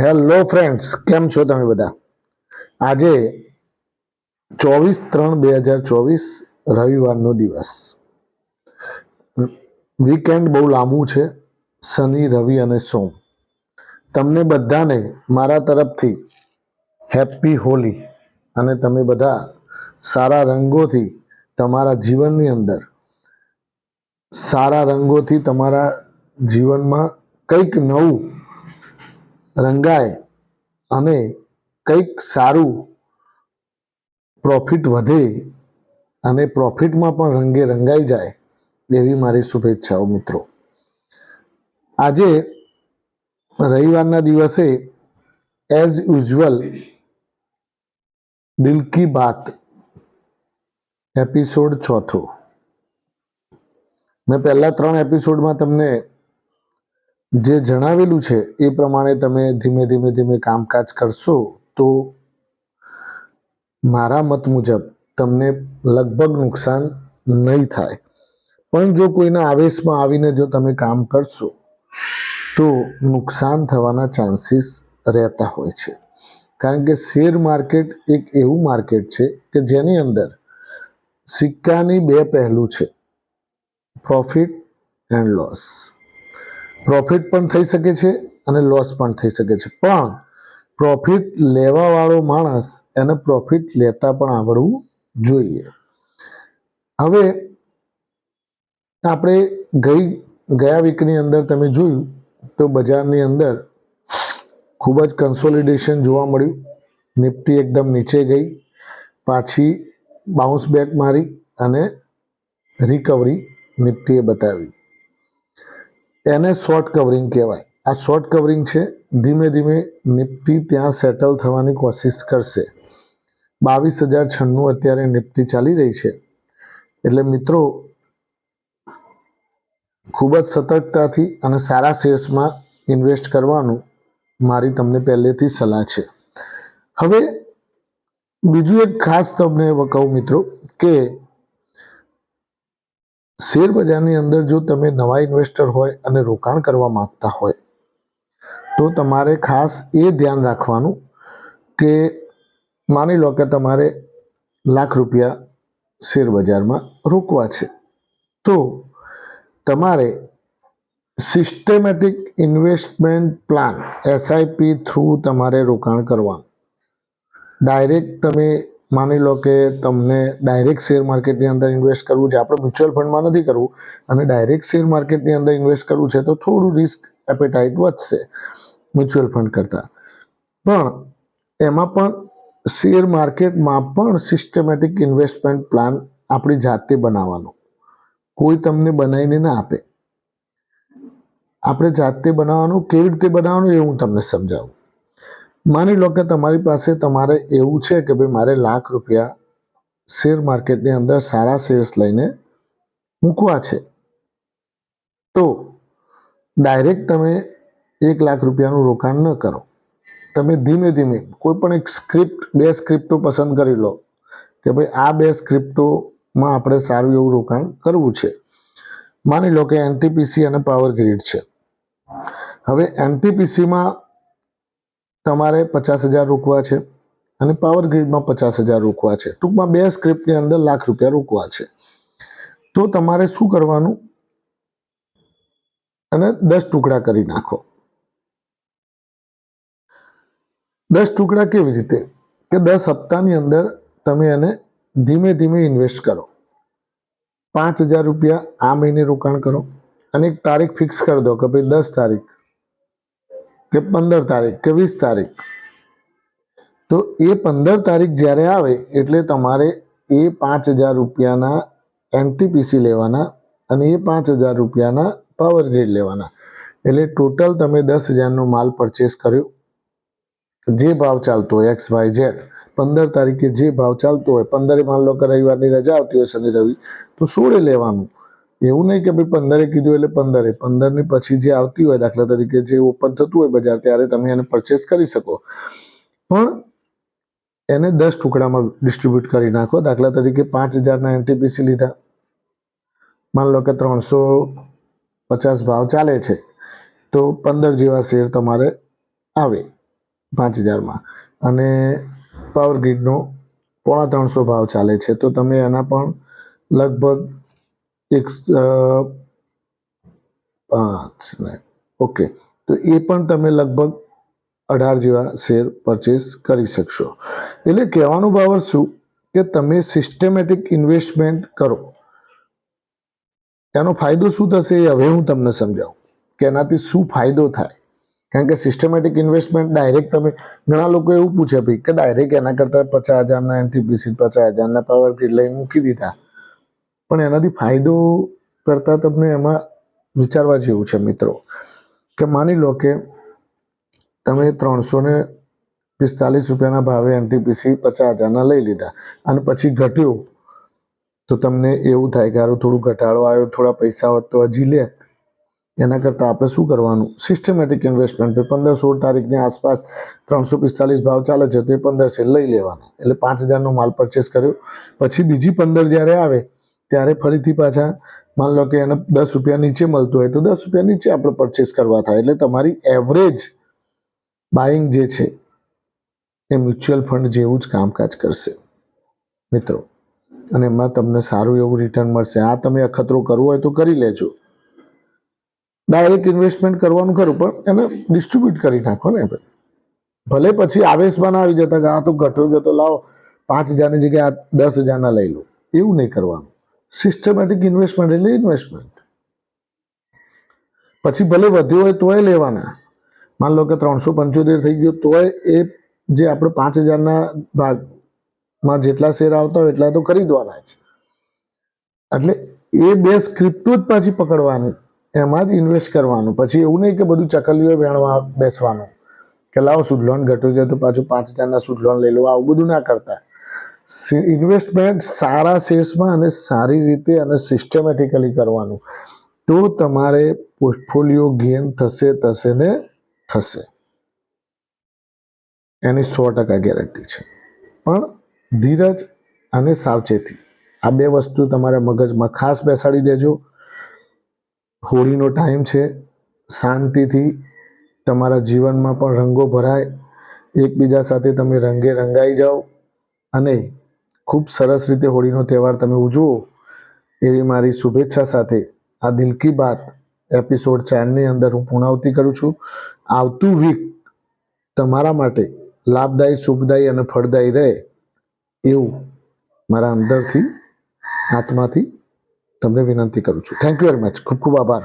Hello friends કેમ છો તમે બધા? આજે ચોવીસ ત્રણ બે હજાર ચોવીસ રવિવારનો દિવસ. વીકેન્ડ બહુ લાંબુ છે, શનિ, રવિ અને સોમ. તમને બધાને મારા તરફથી હેપી હોલી અને તમે બધા સારા રંગોથી તમારા જીવનની અંદર, સારા રંગોથી તમારા જીવનમાં કંઈક નવું રંગાય અને કંઈક સારું પ્રોફિટ વધે અને પ્રોફિટમાં પણ રંગે રંગાઈ જાય, એવી મારી શુભેચ્છાઓ મિત્રો. આજે રવિવારના દિવસે એઝ યુઝ્યુઅલ દિલ કી બાત એપિસોડ ચોથો. મેં પહેલા ત્રણ એપિસોડમાં તમને જે જણાવેલું છે એ પ્રમાણે તમે ધીમે ધીમે ધીમે કામકાજ કરશો તો મારા મત મુજબ તમને લગભગ નુકસાન નહીં થાય. પણ જો કોઈના આવેશમાં આવીને જો તમે કામ કરશો, તો નુકસાન થવાના ચાન્સીસ રહેતા હોય છે. કારણ કે શેર માર્કેટ એક એવું માર્કેટ છે કે જેની અંદર સિક્કાની બે પહેલું છે પ્રોફિટ એન્ડ લોસ પ્રોફિટ પણ થઈ શકે છે અને લોસ પણ થઈ શકે છે. પણ પ્રોફિટ લેવાવાળો માણસ એને પ્રોફિટ લેતા પણ આવડવું જોઈએ. હવે આપણે ગઈ, ગયા વીકની અંદર તમે જોયું તો બજારની અંદર ખૂબ જ કન્સોલિડેશન જોવા મળ્યું. નિફ્ટી એકદમ નીચે ગઈ. પાછી બાઉન્સ બેક મારી અને રિકવરી નિફ્ટીએ બતાવી. એને શોર્ટ કવરિંગ કહેવાય. આ શોર્ટ કવરિંગ છે, ધીમે ધીમે નિફ્ટી ત્યાં સેટલ થવાની કોશિશ કરશે. બાવીસ હજાર છન્નું અત્યારે નિફ્ટી ચાલી રહી છે. એટલે મિત્રો, ખૂબ જ સતર્કતાથી અને સારા શેર્સમાં ઇન્વેસ્ટ કરવાનું મારી તમને પહેલેથી સલાહ છે. હવે, બીજું એક ખાસ તમને કહું મિત્રો, કે શેર બજારની અંદર જો તમે નવા ઇન્વેસ્ટર હોય અને રોકાણ કરવા માંગતા હોય, તો તમારે ખાસ એ ધ્યાન રાખવાનું કે માની લો કે તમારે લાખ રૂપિયા શેર બજારમાં રોકવા છે. તો તમારે systematic investment plan SIP through તમારે રોકાણ કરવાનું. ડાયરેક્ટ તમે માની લો કે તમને ડાયરેક્ટ શેર માર્કેટની અંદર ઇન્વેસ્ટ કરવું છે. આપણે મ્યુચ્યુઅલ ફંડમાં નથી કરવું. અને ડાયરેક્ટ શેર માર્કેટની અંદર ઇન્વેસ્ટ કરવું છે તો થોડું રિસ્ક એપેટાઇટ વધશે મ્યુચ્યુઅલ ફંડ કરતાં. પણ એમાં પણ શેર માર્કેટમાં પણ સિસ્ટમેટિક ઇન્વેસ્ટમેન્ટ પ્લાન આપણી જાતે બનાવવાનો. કોઈ તમને બનાવીને ના આપે. આપણે જાતે બનાવવાનું, કેવી રીતે બનાવવાનું એ હું તમને સમજાવું. માની લો કે તમારી પાસે તમારે એવું છે કે ભાઈ મારે લાખ રૂપિયા શેર માર્કેટની અંદર સારા શેર્સ લઈને મૂકવા છે. તો ડાયરેક્ટ તમે એક લાખ રૂપિયાનું રોકાણ ન કરો. તમે ધીમે ધીમે કોઈ પણ એક સ્ક્રિપ્ટ બે સ્ક્રિપ્ટો પસંદ કરી લો કે ભાઈ આ બે સ્ક્રિપ્ટોમાં આપણે સારું એવું રોકાણ કરવું છે. માની લો કે એનટીપીસી અને પાવર ગ્રીડ છે. હવે એનટીપીસીમાં તમારે પચાસ હજાર રોકવા છે અને પાવર ગ્રીડમાં પચાસ હજાર રોકવા છે. ટૂંકમાં બે સ્ક્રિપ્ટની અંદર લાખ રૂપિયા રોકવા છે. તો તમારે શું કરવાનું? અને દસ ટુકડા કરી નાખો. દસ ટુકડા કેવી રીતે? કે દસ હપ્તાની અંદર તમે એને ધીમે ધીમે ઇન્વેસ્ટ કરો. પાંચ હજાર રૂપિયા આ મહિને રોકાણ કરો. અને એક તારીખ ફિક્સ કરી દો કે ભાઈ દસ તારીખ કે પંદર તારીખ કે વીસ તારીખ. તો એ પંદર તારીખ જ્યારે આવે એટલે તમારે એ પાંચ હજાર રૂપિયાના એનટીપીસી લેવાના અને એ પાંચ હજાર રૂપિયાના પાવર ગ્રીડ લેવાના. એટલે ટોટલ તમે દસ હજારનો માલ પરચેસ કર્યો. જે ભાવ ચાલતો હોય એક્સ, વાય, ઝેડ, પંદર તારીખે જે ભાવ ચાલતો હોય, પંદરે માન લો કે રવિવારની રજા આવતી હોય, શનિ, રવિ, તો સોળે લેવાનું. એવું નહીં કે ભાઈ પંદરે કીધું એટલે પંદરે. પંદરની પછી જે આવતી હોય, દાખલા તરીકે જે ઓપન થતું હોય બજાર, ત્યારે તમે એને પરચેસ કરી શકો. પણ એને દસ ટુકડામાં ડિસ્ટ્રીબ્યુટ કરી નાખો. દાખલા તરીકે પાંચ હજારના એનટીપીસી લીધા. માની લો કે ત્રણસો પચાસ ભાવ ચાલે છે, તો પંદર જેવા શેર તમારે આવે પાંચ હજારમાં. અને પાવર ગ્રીડનો પોણા ત્રણસો ભાવ ચાલે છે, તો તમે એના પણ લગભગ એક પાંચ ને, ઓકે. તો એ પણ તમે લગભગ અઢાર જેવા શેર પરચેસ કરી શકશો. એટલે કહેવાનો ભાવ શું? કે તમે સિસ્ટમેટિક ઇન્વેસ્ટમેન્ટ કરો. એનો ફાયદો શું થશે એ હવે હું તમને સમજાવું. કે એનાથી શું ફાયદો થાય? કારણ કે સિસ્ટમેટિક ઇન્વેસ્ટમેન્ટ ડાયરેક્ટ તમે, ઘણા લોકો એવું પૂછે ભાઈ કે ડાયરેક્ટ એના કરતાં પચાસ હજારના એનટીપીસી પચાસ હજારના પાવર ગ્રીડ લઈને મૂકી દીધા. પણ એનાથી ફાયદો કરતાં તમને એમાં વિચારવા જેવું છે મિત્રો. કે માની લો કે તમે ત્રણસો ને પિસ્તાલીસ રૂપિયાના ભાવે એનટીપીસી પચાસ હજારના લઈ લીધા અને પછી ઘટ્યું, તો તમને એવું થાય કે હારું થોડું ઘટાડો આવ્યો, થોડા પૈસા હોત તો હજી લે. એના કરતાં આપણે શું કરવાનું? સિસ્ટમેટિક ઇન્વેસ્ટમેન્ટ પંદર સોળ તારીખની આસપાસ ત્રણસો પિસ્તાલીસ ભાવ ચાલે છે તો એ પંદર શેર લઈ લેવાના. એટલે પાંચ હજારનો માલ પરચેસ કર્યો. પછી બીજી પંદર જ્યારે આવે ત્યારે ફરીથી પાછા માન લો કે એને દસ રૂપિયા નીચે મળતું હોય તો દસ રૂપિયા નીચે આપણે પરચેસ કરવા થાય. એટલે તમારી એવરેજ બાઇંગ જે છે એ મ્યુચ્યુઅલ ફંડ જેવું જ કામકાજ કરશે. મિત્રો, અને એમાં તમને સારું એવું રિટર્ન મળશે. આ તમે અખતરો કરવો હોય તો કરી લેજો. ડાયરેક્ટ ઇન્વેસ્ટમેન્ટ કરવાનું ખરું, પણ એને ડિસ્ટ્રીબ્યુટ કરી નાખો ને ભલે પછી આવેશમાં ના આવી જતા કે આ તો ઘટ્યો જતો, લાવો, પાંચ હજારની જગ્યાએ દસ હજારના લઈ લો. એવું નહીં કરવાનું. સિસ્ટમેટિક ઇન્વેસ્ટમેન્ટ એટલે ઇન્વેસ્ટમેન્ટ પછી ભલે વધ્યો હોય તોય લેવાના. માન લો કે ત્રણસો પંચોતેર થઈ ગયો તોય એ જે આપણે પાંચ હજારના ભાગમાં જેટલા શેર આવતા હોય એટલા તો ખરીદવાના જ. એટલે એ બે સ્ક્રિપ્ટો જ પાછી પકડવાની, એમાં જ ઇન્વેસ્ટ કરવાનું. પછી એવું નહીં કે બધું ચકલીઓ વેણવા બેસવાનું, કે લાવો સુદ લોન ઘટ્યું છે તો પાછું પાંચ હજારના સુદ લોન લઈ લો, આવું બધું ના કરતા. ઇન્વેસ્ટમેન્ટ સારા શેર્સમાં અને સારી રીતે અને સિસ્ટમેટિકલી કરવાનું. તો તમારે પોર્ટફોલિયો ગેન થશે થશે ને થશે. એની સો ટકા ગેરંટી છે. પણ ધીરજ અને સાવચેતી. આ બે વસ્તુ તમારા મગજમાં ખાસ બેસાડી દેજો. હોળીનો ટાઈમ છે. શાંતિથી તમારા જીવનમાં પણ રંગો ભરાય. એકબીજા સાથે તમે રંગે રંગાઈ જાઓ. અને ખૂબ સરસ રીતે હોળીનો તહેવાર તમે ઉજવો એવી મારી શુભેચ્છા સાથે આ દિલકી બાત એપિસોડ ચારની અંદર હું પૂર્ણાવતી કરું છું. આવતું વીક તમારા માટે લાભદાયી, શુભદાયી અને ફળદાયી રહે એવું મારા અંદરથી, આત્માથી તમને વિનંતી કરું છું. થેન્ક યુ વેરી મચ ખૂબ ખૂબ આભાર.